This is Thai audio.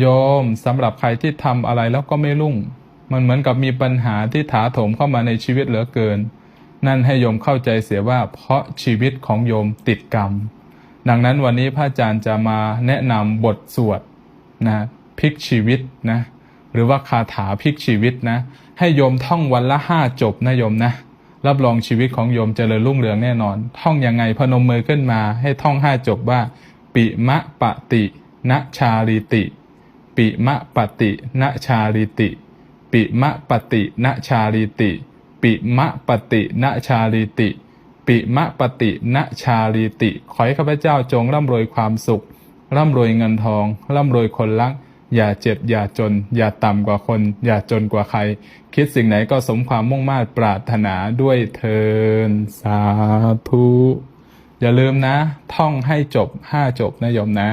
โยมสำหรับใครที่ทำอะไรแล้วก็ไม่รุ่ง มันเหมือนกับมีปัญหาที่ถาโถมเข้ามาในชีวิตเหลือเกิน นั่นให้โยมเข้าใจเสียว่าเพราะชีวิตของโยมติดกรรม ดังนั้นวันนี้พระอาจารย์จะมาแนะนำบทสวดนะพลิกชีวิตนะหรือว่าคาถาพลิกชีวิตนะ ให้โยมท่องวันละห้าจบนะโยมนะรับรองชีวิตของโยมเจริญรุ่งเรืองแน่นอน ท่องยังไงพนมมือขึ้นมา ให้ท่องห้าจบว่า ปิมะปะติณชาลิติ ปิมะปะติณชาลิติ ปิมะปะติณชาลิติ ปิมะปะติณชาลิติ ปิมะปะติณชาลิติ ขอให้ข้าพเจ้าจงร่ำรวยความสุข ร่ำรวยเงินทอง ร่ำรวยคนรัก อย่าเจ็บ อย่าจน อย่าต่ำกว่าคน อย่าจนกว่าใคร คิดสิ่งไหนก็สมความมุ่งมา่ปรารถนาด้วยเทินสาธุอย่าลืมนะ ท่องให้จบห้าจบนะโยมนะ